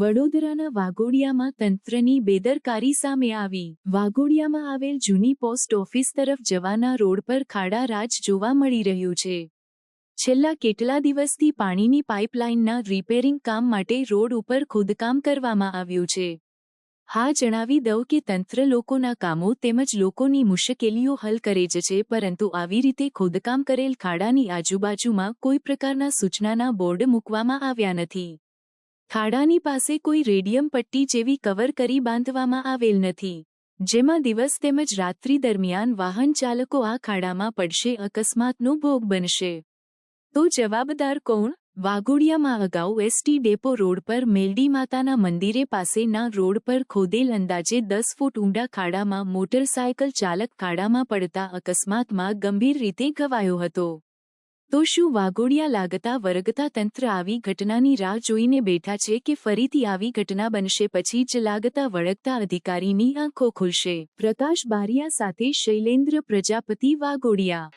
વડોદરાના વાઘોડિયામાં તંત્રની બેદરકારી સામે આવી. વાઘોડિયામાં આવેલ જૂની પોસ્ટ ઓફિસ તરફ જવાના રોડ પર ખાડા રાજ જોવા મળી રહ્યું છે. છેલ્લા કેટલા દિવસથી પાણીની પાઇપલાઇનના રિપેરિંગ કામ માટે રોડ ઉપર ખોદકામ કરવામાં આવ્યું છે. હા જણાવી દઉં કે તંત્ર લોકોના કામો તેમજ લોકોની મુશ્કેલીઓ હલ કરે જ છે, પરંતુ આવી રીતે ખોદકામ કરેલ ખાડાની આજુબાજુમાં કોઈ પ્રકારના સૂચનાના બોર્ડ મૂકવામાં આવ્યા નથી. ખાડાની પાસે કોઈ રેડિયમ પટ્ટી જેવી કવર કરી બાંધવામાં આવેલ નથી, જેમાં દિવસ તેમજ રાત્રિ દરમિયાન વાહન ચાલકો આ ખાડામાં પડશે, અકસ્માતનો ભોગ બનશે. તો જવાબદાર કોણ? વાઘોડિયામાં અગાઉ એસટી ડેપો રોડ પર મેલડી માતાના મંદિરે પાસેના રોડ પર ખોદેલ અંદાજે દસ ફૂટ ઊંડા ખાડામાં મોટરસાયકલ ચાલક ખાડામાં પડતા અકસ્માતમાં ગંભીર રીતે ઘવાયો હતો. તો શું વાઘોડિયા લાગતા વરગતા તંત્ર આવી ઘટનાની રાહ જોઈને બેઠા છે કે ફરીથી આવી ઘટના બનશે પછી જ લાગતા વળગતા અધિકારીની આંખો ખુલશે? પ્રકાશ બારિયા સાથે શૈલેન્દ્ર પ્રજાપતિ વાઘોડિયા